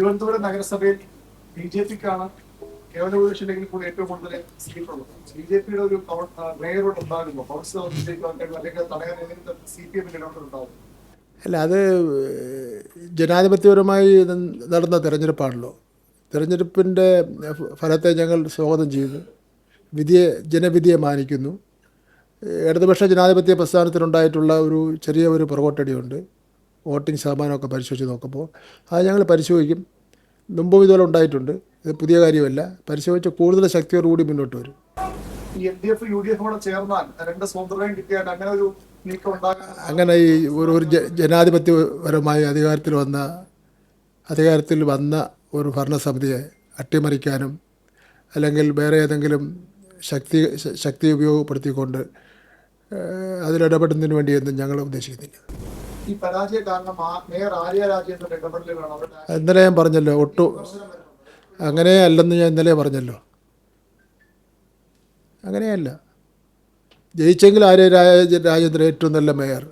തിരുവനന്തപുരം നഗരസഭയിൽ B J പിക്കാണ് കേവല ഭൂരിപക്ഷത്തിലെങ്കിൽ കൂടി ഏറ്റവും കൂടുതൽ സീറ്റുള്ളത്. ബി ജെ പിയുടെ ഒരു മേയറോട് ഉണ്ടാകുമ്പോൾ കൗൺസിലർ അല്ലെങ്കിൽ തടയാൻ സി പി എമ്മിന്റെ ഉണ്ടാകും. അല്ല അത് ജനാധിപത്യപരമായി നടന്ന തിരഞ്ഞെടുപ്പാണല്ലോ. തിരഞ്ഞെടുപ്പിന്റെ ഫലത്തെ ഞങ്ങൾ സ്വാഗതം ചെയ്യുന്നു. വിധിയെ ജനവിധിയെ മാനിക്കുന്നു. ഇടതുപക്ഷ ജനാധിപത്യ പ്രസ്ഥാനത്തിനുണ്ടായിട്ടുള്ള ഒരു ചെറിയ ഒരു പുറകോട്ടടിയുണ്ട്. വോട്ടിംഗ് ശതമാനമൊക്കെ പരിശോധിച്ച് നോക്കുമ്പോൾ അത് ഞങ്ങൾ പരിശോധിക്കും. മുമ്പും ഇതുപോലെ ഉണ്ടായിട്ടുണ്ട്. ഇത് പുതിയ കാര്യമല്ല. പരിശോധിച്ച് കൂടുതൽ ശക്തിയോടുകൂടി മുന്നോട്ട് വരും. ഈ L D F U D F കൂടെ ചേർന്നാൽ രണ്ട് സ്വതന്ത്രം കിട്ടിയാൽ അങ്ങനെ ഒരു അങ്ങനെ ഈ ഒരു ഒരു ജനാധിപത്യപരമായി അധികാരത്തിൽ വന്ന അധികാരത്തിൽ വന്ന ഒരു ഭരണസമിതിയെ അട്ടിമറിക്കാനും അല്ലെങ്കിൽ വേറെ ഏതെങ്കിലും ശക്തി ശക്തി ഉപയോഗപ്പെടുത്തിക്കൊണ്ട് അതിലിടപെടുന്നതിന് വേണ്ടിയൊന്നും ഞങ്ങൾ ഉദ്ദേശിക്കുന്നില്ല. ഇന്നലെ ഞാൻ പറഞ്ഞല്ലോ ഒട്ടു അങ്ങനെ അല്ലെന്ന് ഞാൻ ഇന്നലെ പറഞ്ഞല്ലോ. അങ്ങനെയല്ല. ജയിച്ചെങ്കിൽ ആര്യ രാജ- രാജേന്ദ്രൻ ഏറ്റവും നല്ല മേയർ.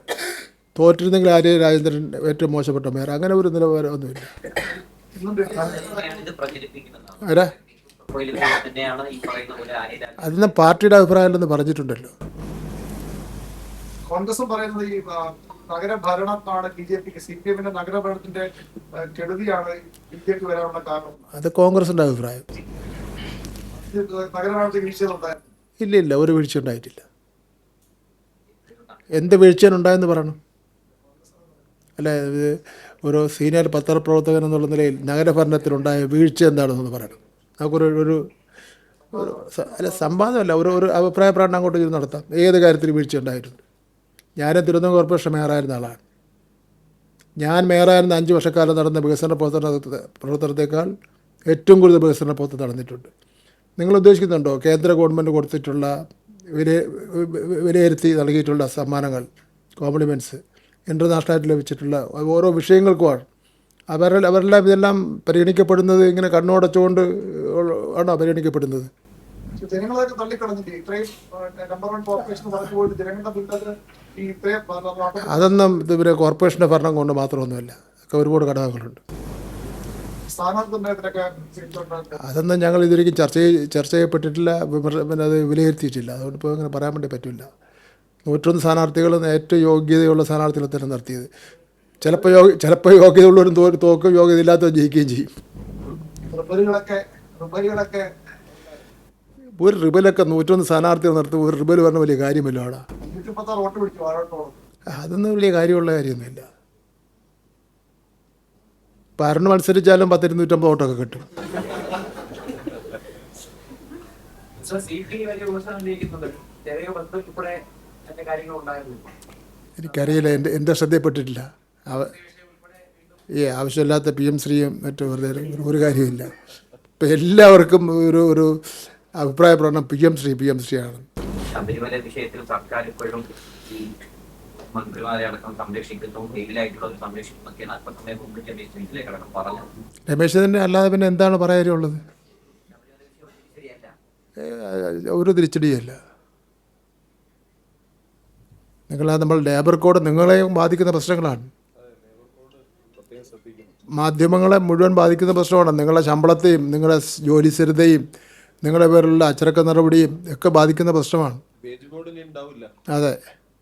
തോറ്റിരുന്നെങ്കിൽ ആര്യ രാജേന്ദ്രൻ ഏറ്റവും മോശപ്പെട്ട മേയർ. അങ്ങനെ ഒരു നിലവാരം ഒന്നുമില്ല. അതിന് ആരാ പാർട്ടിയുടെ അഭിപ്രായമല്ലെന്ന് പറഞ്ഞിട്ടുണ്ടല്ലോ. കോൺഗ്രസും പറയുന്നത് ഈ നഗരഭരണമാണ് ബി ജെ പിക്ക് സി പി എമ്മിന്റെ നഗരഭരണത്തിന്റെ ആ, കെടുതിയാണ് ബി ജെ പി വരാനുള്ള കാരണം. അത് കോൺഗ്രസിന്റെ അഭിപ്രായം. ഇത് നഗരഭരണത്തിൽ വീഴ്ചകളുണ്ടായിരുന്നു ഇല്ല ഇല്ല ഒരു വീഴ്ച ഉണ്ടായിട്ടില്ല എന്ത് വീഴ്ച ഉണ്ടായെന്ന് പറയണം. അല്ല ഒരു സീനിയർ പത്രപ്രവർത്തകൻ എന്നുള്ള നിലയിൽ നഗരഭരണത്തിലുണ്ടായ വീഴ്ച എന്താണെന്നൊന്ന് പറയണം. നമുക്കൊരു ഒരു ഒരു അല്ല സംവാദമല്ല ഒരു ഒരു അഭിപ്രായ പ്രകടനം അങ്ങോട്ട് ഇത് നടത്താം. ഏത് കാര്യത്തിൽ വീഴ്ച ഉണ്ടായിട്ടുണ്ട് ഞാനും തിരുവനന്തപുരം കോർപ്പറേഷൻ മേയറായിരുന്ന ആളാണ്. ഞാൻ മേയറായിരുന്ന അഞ്ച് വർഷക്കാലം നടന്ന വികസന പ്രവർത്തന പ്രവർത്തനത്തെക്കാൾ ഏറ്റവും കൂടുതൽ വികസന പ്രവർത്തനം നടന്നിട്ടുണ്ട്. നിങ്ങൾ ഉദ്ദേശിക്കുന്നുണ്ടോ? കേന്ദ്ര ഗവൺമെന്റ് കൊടുത്തിട്ടുള്ള വിലയി വിലയിരുത്തി നൽകിയിട്ടുള്ള സമ്മാനങ്ങൾ കോംപ്ലിമെന്റ്സ് ഇന്റർനാഷണലായിട്ട് ലഭിച്ചിട്ടുള്ള ഓരോ വിഷയങ്ങൾക്കുമാണ്. അവരെ അവരെല്ലാം ഇതെല്ലാം പരിഗണിക്കപ്പെടുന്നത് ഇങ്ങനെ കണ്ണുടച്ചുകൊണ്ട് ആണോ പരിഗണിക്കപ്പെടുന്നത്? ജനങ്ങളൊക്കെ തള്ളിക്കളഞ്ഞിട്ട് ഇത്രയും നമ്പർ വൺ കോർപ്പറേഷൻ പറഞ്ഞു പോയിട്ട് ജനങ്ങളുടെ ഈ അതൊന്നും ഇവരെ കോർപ്പറേഷന്റെ ഭരണം കൊണ്ട് മാത്രമൊന്നുമല്ല ഒക്കെ ഒരുപാട് ഘടകങ്ങളുണ്ട് അതൊന്നും ഞങ്ങൾ ഇതുവരെയും ചർച്ച ചർച്ച ചെയ്യപ്പെട്ടിട്ടില്ല പിന്നെ അത് വിലയിരുത്തിയിട്ടില്ല അതുകൊണ്ട് ഇപ്പോൾ അങ്ങനെ പറയാൻ വേണ്ടി പറ്റില്ല നൂറ്റൊന്ന് സ്ഥാനാർത്ഥികളും ഏറ്റവും യോഗ്യതയുള്ള സ്ഥാനാർത്ഥികളെ തന്നെ നിർത്തിയത് ചിലപ്പോൾ യോഗ്യ ചിലപ്പോൾ യോഗ്യതയുള്ളവരും ഉള്ളവരും തോക്കും യോഗ്യത ഇല്ലാത്തവരും ജയിക്കുകയും ചെയ്യും ഒരു റിബലൊക്കെ നൂറ്റൊന്ന് സ്ഥാനാർത്ഥികൾ നടത്തും ഒരു റിബൽ പറഞ്ഞ വലിയ കാര്യമല്ലോ അവിടെ. അതൊന്നും വലിയ കാര്യമുള്ള കാര്യമൊന്നുമില്ല. പറഞ്ഞു അരുണ് മത്സരിച്ചാലും പത്തിരുന്നൂറ്റമ്പത് വോട്ടൊക്കെ കിട്ടും. എനിക്കറിയില്ല എന്റെ എന്റെ ശ്രദ്ധയപ്പെട്ടിട്ടില്ല അവ ഈ ആവശ്യമില്ലാത്ത പി എം ശ്രീയും മറ്റും വെറുതെ ഒരു- ഒരു കാര്യമില്ല. ഇപ്പം എല്ലാവർക്കും ഒരു ഒരു അഭിപ്രായ പ്രകടനം P M Sree P M Sree ആണ്. ശബരിമല വിഷയത്തിൽ സർക്കാർ ഇപ്പോഴും ഈ മന്ത്രിമാരെ അടക്കം സംരക്ഷിക്കുന്നു. ജയിലായിട്ടുള്ളത് സംരക്ഷിക്കുന്നൊക്കെയാണ് അല്പസമയം മുമ്പ് രമേശ് ചെന്നിത്തലയൊക്കെ അടക്കം പറഞ്ഞു. രമേശ് തന്നെ അല്ലാതെ പിന്നെ എന്താണ് പറയാനുള്ളത്? ഒരു തിരിച്ചടിയല്ല നിങ്ങൾ നമ്മൾ ലേബർ കോഡ് നിങ്ങളെയും ബാധിക്കുന്ന പ്രശ്നങ്ങളാണ്. മാധ്യമങ്ങളെ മുഴുവൻ ബാധിക്കുന്ന പ്രശ്നമാണ്. നിങ്ങളുടെ ശമ്പളത്തെയും നിങ്ങളുടെ ജോലി സ്ഥിരതയും നിങ്ങളുടെ പേരിലുള്ള അച്ചടക്ക നടപടിയും ഒക്കെ ബാധിക്കുന്ന പ്രശ്നമാണ്. അതെ.